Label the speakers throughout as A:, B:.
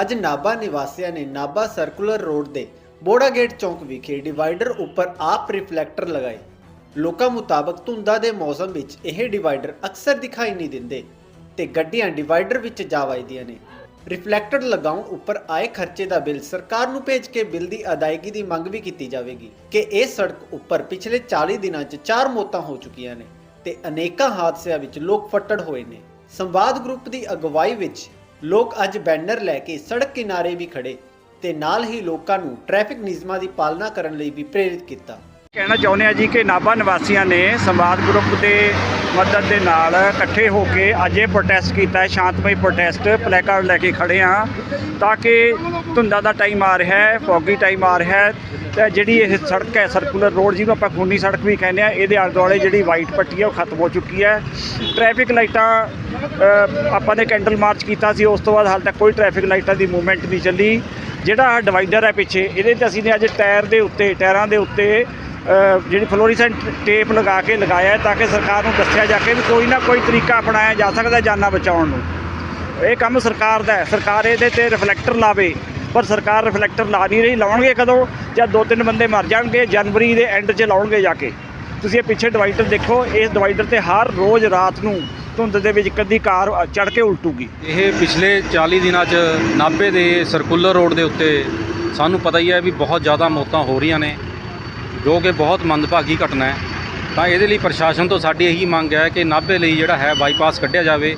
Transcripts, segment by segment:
A: ਅੱਜ ਨਾਭਾ ਨਿਵਾਸੀਆਂ ਨੇ ਨਾਭਾ ਸਰਕੂਲਰ ਰੋਡ ਦੇ ਬੋੜਾ ਗੇਟ ਚੌਂਕ ਵਿਖੇ ਡਿਵਾਈਡਰ ਉੱਪਰ ਆਪ ਰਿਫਲੈਕਟਰ ਲਗਾਏ। ਲੋਕਾਂ ਮੁਤਾਬਕ ਧੁੰਦਾਂ ਦੇ ਮੌਸਮ ਵਿੱਚ ਇਹ ਡਿਵਾਈਡਰ ਅਕਸਰ ਦਿਖਾਈ ਨਹੀਂ ਦਿੰਦੇ ਤੇ ਗੱਡੀਆਂ ਡਿਵਾਈਡਰ ਵਿੱਚ ਜਾ ਵੱਜਦੀਆਂ ਨੇ। ਰਿਫਲੈਕਟਰ ਲਗਾਉਣ ਉੱਪਰ ਆਏ ਖਰਚੇ ਦਾ ਬਿੱਲ ਸਰਕਾਰ ਨੂੰ ਭੇਜ ਕੇ ਬਿੱਲ ਦੀ ਅਦਾਇਗੀ ਦੀ ਮੰਗ ਵੀ ਕੀਤੀ ਜਾਵੇਗੀ ਕਿ ਇਹ ਸੜਕ ਉੱਪਰ ਪਿਛਲੇ 40 ਦਿਨਾਂ 'ਚ ਚਾਰ ਮੌਤਾਂ ਹੋ ਚੁੱਕੀਆਂ ਨੇ ਤੇ ਅਨੇਕਾਂ ਹਾਦਸਿਆਂ ਵਿੱਚ ਲੋਕ ਫੱਟੜ ਹੋਏ ਨੇ। ਸੰਵਾਦ ਗਰੁੱਪ ਦੀ ਅਗਵਾਈ ਵਿੱਚ ਲੋਕ ਅੱਜ ਬੈਨਰ ਲੈ ਕੇ ਸੜਕ ਕਿਨਾਰੇ ਵੀ ਖੜੇ ਤੇ ਨਾਲ ਹੀ ਲੋਕਾਂ ਨੂੰ ਟ੍ਰੈਫਿਕ ਨਿਯਮਾਂ ਦੀ ਪਾਲਣਾ ਕਰਨ ਲਈ ਵੀ ਪ੍ਰੇਰਿਤ ਕੀਤਾ।
B: ਕਹਿਣਾ ਚਾਹੁੰਦੇ ਆ ਜੀ ਕਿ ਨਾਭਾ ਨਿਵਾਸੀਆਂ ਨੇ ਸੰਵਾਦ ਗਰੁੱਪ ਦੇ ਮਦਦ ਦੇ ਨਾਲ ਇਕੱਠੇ ਹੋ ਕੇ ਅੱਜ ਇਹ ਪ੍ਰੋਟੈਸਟ ਕੀਤਾ ਹੈ, ਸ਼ਾਂਤਮਈ ਪ੍ਰੋਟੈਸਟ ਪਲੈਕਾਰਡ ਲੈ ਕੇ ਖੜੇ ਆ ਤਾਂ ਕਿ ਧੁੰਦਾਂ ਦਾ ਟਾਈਮ ਆ ਰਿਹਾ ਹੈ ਫੌਗੀ ਟਾਈਮ ਆ ਰਿਹਾ ਹੈ ਤੇ ਜਿਹੜੀ ਇਹ ਸੜਕ ਹੈ ਸਰਕੂਲਰ ਰੋਡ ਜਿਹਨੂੰ ਆਪਾਂ ਖੂਨੀ ਸੜਕ ਵੀ ਕਹਿੰਦੇ ਆ ਇਹਦੇ ਆਲੇ ਦੁਆਲੇ ਜਿਹੜੀ ਵਾਈਟ ਪੱਟੀ ਹੈ ਉਹ ਖਤਮ ਹੋ ਚੁੱਕੀ ਹੈ। ਟ੍ਰੈਫਿਕ ਲਾਈਟਾਂ ਆਪਾਂ ਨੇ ਕੈਂਡਲ ਮਾਰਚ ਕੀਤਾ ਸੀ, ਉਸ ਤੋਂ ਬਾਅਦ ਹਾਲ ਤੱਕ ਕੋਈ ਟ੍ਰੈਫਿਕ ਲਾਈਟਾਂ ਦੀ ਮੂਵਮੈਂਟ ਨਹੀਂ ਚੱਲੀ। ਜਿਹੜਾ ਡਿਵਾਈਡਰ ਹੈ ਪਿੱਛੇ, ਇਹਦੇ ਤੇ ਅਸੀਂ ਨੇ ਅੱਜ ਟਾਇਰ ਦੇ ਉੱਤੇ, ਟਾਇਰਾਂ ਦੇ ਉੱਤੇ ਜਿਹੜੀ ਫਲੋਰੀਸੈਂਟ ਟੇਪ ਲਗਾ ਕੇ ਲਗਾਇਆ ਤਾਂ ਕਿ ਸਰਕਾਰ ਨੂੰ ਦੱਸਿਆ ਜਾ ਕੇ ਵੀ ਕੋਈ ਨਾ ਕੋਈ ਤਰੀਕਾ ਅਪਣਾਇਆ ਜਾ ਸਕਦਾ ਜਾਨਾਂ ਬਚਾਉਣ ਨੂੰ। ਇਹ ਕੰਮ ਸਰਕਾਰ ਦਾ ਹੈ। ਸਰਕਾਰ ਇਹਦੇ ਤੇ ਰਿਫਲੈਕਟਰ ਲਾਵੇ। ਪਰ ਸਰਕਾਰ ਰਿਫਲੈਕਟਰ ਲਾ ਨਹੀਂ ਰਹੀ। ਲਾਉਣਗੇ ਕਦੋਂ? ਜਦ ਦੋ ਤਿੰਨ ਬੰਦੇ ਮਰ ਜਾਣਗੇ, ਜਨਵਰੀ ਦੇ ਐਂਡ 'ਚ ਲਾਉਣਗੇ ਜਾ ਕੇ। ਤੁਸੀਂ ਇਹ ਪਿੱਛੇ ਡਿਵਾਈਡਰ ਦੇਖੋ, ਇਸ ਡਿਵਾਈਡਰ ਤੇ ਹਰ ਰੋਜ਼ ਰਾਤ ਨੂੰ ਧੁੰਦ ਦੇ ਵਿੱਚ ਕਦੀ ਕਾਰ ਚੜ ਕੇ ਉਲਟੂਗੀ।
C: ਇਹ ਪਿਛਲੇ 40 ਦਿਨਾਂ 'ਚ ਨਾਭੇ ਦੇ ਸਰਕੂਲਰ ਰੋਡ ਦੇ ਉੱਤੇ ਸਾਨੂੰ ਪਤਾ ਹੀ ਹੈ ਵੀ ਬਹੁਤ ਜ਼ਿਆਦਾ ਮੌਤਾਂ ਹੋ ਰਹੀਆਂ ਨੇ, ਜੋ ਕਿ ਬਹੁਤ ਮੰਦਭਾਗੀ ਘਟਨਾ ਹੈ। ਤਾਂ ਇਹਦੇ ਲਈ ਪ੍ਰਸ਼ਾਸਨ ਤੋਂ ਸਾਡੀ ਇਹੀ ਮੰਗ ਹੈ ਕਿ ਨਾਭੇ ਲਈ ਜਿਹੜਾ ਹੈ ਬਾਈਪਾਸ ਕੱਢਿਆ ਜਾਵੇ।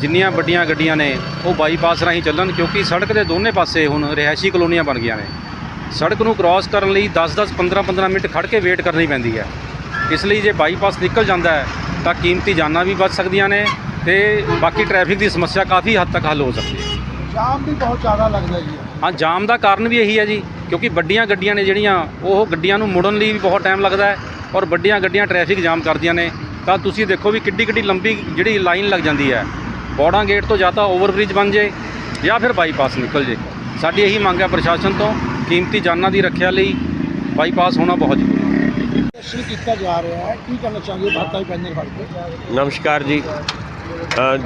C: ਜਿੰਨੀਆਂ ਵੱਡੀਆਂ ਗੱਡੀਆਂ ਨੇ ਉਹ ਬਾਈਪਾਸ ਰਾਹੀਂ ਚੱਲਣ ਕਿਉਂਕਿ ਸੜਕ ਦੇ ਦੋਨੇ ਪਾਸੇ ਹੁਣ ਰਿਹਾਇਸ਼ੀ ਕਲੋਨੀਆਂ ਬਣ ਗਈਆਂ ਨੇ। ਸੜਕ ਨੂੰ ਕ੍ਰਾਸ ਕਰਨ ਲਈ 10-10 15-15 ਮਿੰਟ ਖੜ ਕੇ ਵੇਟ ਕਰਨੀ ਪੈਂਦੀ ਹੈ। ਇਸ ਲਈ ਜੇ ਬਾਈਪਾਸ ਨਿਕਲ ਜਾਂਦਾ ਹੈ ਤਾਂ ਕੀਮਤੀ ਜਾਨਾਂ ਵੀ ਬਚ ਸਕਦੀਆਂ ਨੇ ਤੇ ਬਾਕੀ ਟ੍ਰੈਫਿਕ ਦੀ ਸਮੱਸਿਆ ਕਾਫੀ ਹੱਦ ਤੱਕ ਹੱਲ ਹੋ ਸਕਦੀ ਹੈ।
D: ਜਾਮ ਵੀ ਬਹੁਤ ਜ਼ਿਆਦਾ ਲੱਗਦਾ ਜੀ।
C: ਹਾਂ ਜਾਮ ਦਾ ਕਾਰਨ ਵੀ ਇਹੀ ਹੈ ਜੀ ਕਿਉਂਕਿ ਵੱਡੀਆਂ ਗੱਡੀਆਂ ਨੇ ਜਿਹੜੀਆਂ ਉਹ ਗੱਡੀਆਂ ਨੂੰ ਮੁੜਨ ਲਈ ਵੀ ਬਹੁਤ ਟਾਈਮ ਲੱਗਦਾ ਹੈ। ਔਰ ਵੱਡੀਆਂ ਗੱਡੀਆਂ ਟ੍ਰੈਫਿਕ ਜਾਮ ਕਰਦੀਆਂ ਨੇ ਤਾਂ ਤੁਸੀਂ ਦੇਖੋ ਵੀ ਕਿੱਡੀ ਕਿੱਡੀ ਲੰਬੀ ਜਿਹੜੀ ਲਾਈਨ ਲੱਗ ਜਾਂਦੀ ਹੈ। ਬੋੜਾਂ ਗੇਟ ਤੋਂ ਜਾਂ ਤਾਂ ਓਵਰਬ੍ਰਿਜ ਬਣ ਜੇ ਜਾਂ ਫਿਰ ਬਾਈਪਾਸ ਨਿਕਲ ਜੇ। ਸਾਡੀ ਇਹੀ ਮੰਗ ਹੈ ਪ੍ਰਸ਼ਾਸਨ ਤੋਂ ਕੀਮਤੀ ਜਾਨਾਂ ਦੀ ਰੱਖਿਆ ਲਈ ਬਾਈਪਾਸ ਹੋਣਾ ਬਹੁਤ ਜ਼ਰੂਰੀ ਹੈ।
D: ਕੀਤਾ ਜਾ ਰਿਹਾ ਹੈ। ਕੀ ਕਰਨਾ ਚਾਹੁੰਦੇ ਹੋ ਭਾਰਤਾਂ ਪੈਨਲ ਫੜ ਕੇ।
E: ਨਮਸਕਾਰ ਜੀ।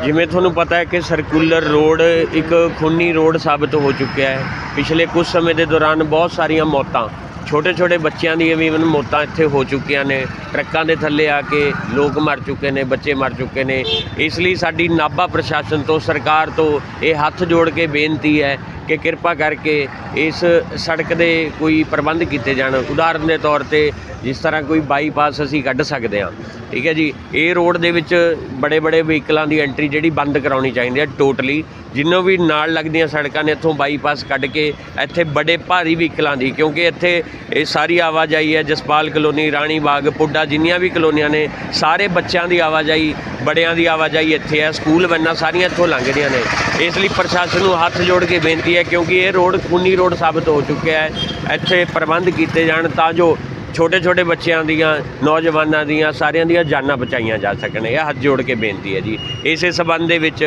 E: ਜਿਵੇਂ ਤੁਹਾਨੂੰ ਪਤਾ ਹੈ ਕਿ ਸਰਕੂਲਰ ਰੋਡ ਇੱਕ ਖੂਨੀ ਰੋਡ ਸਾਬਤ ਹੋ ਚੁੱਕਿਆ ਹੈ। ਪਿਛਲੇ ਕੁਝ ਸਮੇਂ ਦੇ ਦੌਰਾਨ ਬਹੁਤ ਸਾਰੀਆਂ ਮੌਤਾਂ ਛੋਟੇ ਛੋਟੇ ਬੱਚਿਆਂ ਦੀਆਂ ਵੀ ਇਵਨ ਮੌਤਾਂ ਇੱਥੇ ਹੋ ਚੁੱਕੀਆਂ ਨੇ। ਟਰੱਕਾਂ ਦੇ ਥੱਲੇ ਆ ਕੇ ਲੋਕ ਮਰ ਚੁੱਕੇ ਨੇ, ਬੱਚੇ ਮਰ ਚੁੱਕੇ ਨੇ। ਇਸ ਲਈ ਸਾਡੀ ਨਾਭਾ ਪ੍ਰਸ਼ਾਸਨ ਤੋਂ, ਸਰਕਾਰ ਤੋਂ ਇਹ ਹੱਥ ਜੋੜ ਕੇ ਬੇਨਤੀ ਹੈ ਕਿ ਕਿਰਪਾ ਕਰਕੇ ਇਸ ਸੜਕ ਦੇ ਕੋਈ ਪ੍ਰਬੰਧ ਕੀਤੇ ਜਾਣ। ਉਦਾਹਰਨ ਦੇ ਤੌਰ ਤੇ ਜਿਸ ਤਰ੍ਹਾਂ ਕੋਈ ਬਾਈਪਾਸ ਅਸੀਂ ਕੱਢ ਸਕਦੇ ਹਾਂ। ਠੀਕ ਹੈ ਜੀ? ਇਹ ਰੋਡ ਦੇ ਵਿੱਚ ਬੜੇ ਬੜੇ ਵਹੀਕਲਾਂ ਦੀ ਐਂਟਰੀ ਜਿਹੜੀ ਬੰਦ ਕਰਾਉਣੀ ਚਾਹੀਦੀ ਹੈ ਟੋਟਲੀ ਜਿੰਨੋਂ ਵੀ ਨਾਲ ਲੱਗਦੀਆਂ ਸੜਕਾਂ ਨੇ, ਇੱਥੋਂ ਬਾਈਪਾਸ ਕੱਢ ਕੇ ਇੱਥੇ ਬੜੇ ਭਾਰੀ ਵਹੀਕਲਾਂ ਦੀ, ਕਿਉਂਕਿ ਇੱਥੇ ਇਹ ਸਾਰੀ ਆਵਾਜਾਈ ਹੈ। ਜਸਪਾਲ ਕਲੋਨੀ, ਰਾਣੀ ਬਾਗ, ਪੁੱਡਾ, ਜਿੰਨੀਆਂ ਵੀ ਕਲੋਨੀਆਂ ਨੇ, ਸਾਰੇ ਬੱਚਿਆਂ ਦੀ ਆਵਾਜਾਈ ਬੜਿਆਂ ਦੀ ਆਵਾਜਾਈ ਇੱਥੇ ਹੈ, ਸਕੂਲ ਵੈਨਾਂ ਸਾਰੀਆਂ ਇੱਥੋਂ ਲੰਘਦੀਆਂ ਨੇ। ਇਸ ਲਈ ਪ੍ਰਸ਼ਾਸਨ ਨੂੰ ਹੱਥ ਜੋੜ ਕੇ ਬੇਨਤੀ ਹੈ, ਕਿਉਂਕਿ ਇਹ ਰੋਡ, ਖੂਨੀ ਰੋਡ ਸਾਬਤ ਹੋ ਚੁੱਕਿਆ ਹੈ। ਇੱਥੇ ਪ੍ਰਬੰਧ ਕੀਤੇ ਜਾਣ ਤਾਂ ਜੋ ਛੋਟੇ ਛੋਟੇ ਬੱਚਿਆਂ ਦੀਆਂ, ਨੌਜਵਾਨਾਂ ਦੀਆਂ, ਸਾਰਿਆਂ ਦੀਆਂ ਜਾਨਾਂ ਬਚਾਈਆਂ ਜਾ ਸਕਣ। ਇਹ ਹੱਥ ਜੋੜ ਕੇ ਬੇਨਤੀ ਹੈ ਜੀ। ਇਸੇ ਸਬੰਧ ਦੇ ਵਿੱਚ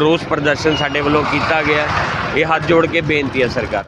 E: ਰੋਸ ਪ੍ਰਦਰਸ਼ਨ ਸਾਡੇ ਵੱਲੋਂ ਕੀਤਾ ਗਿਆ। ਇਹ ਹੱਥ ਜੋੜ ਕੇ ਬੇਨਤੀ ਹੈ ਸਰਕਾਰ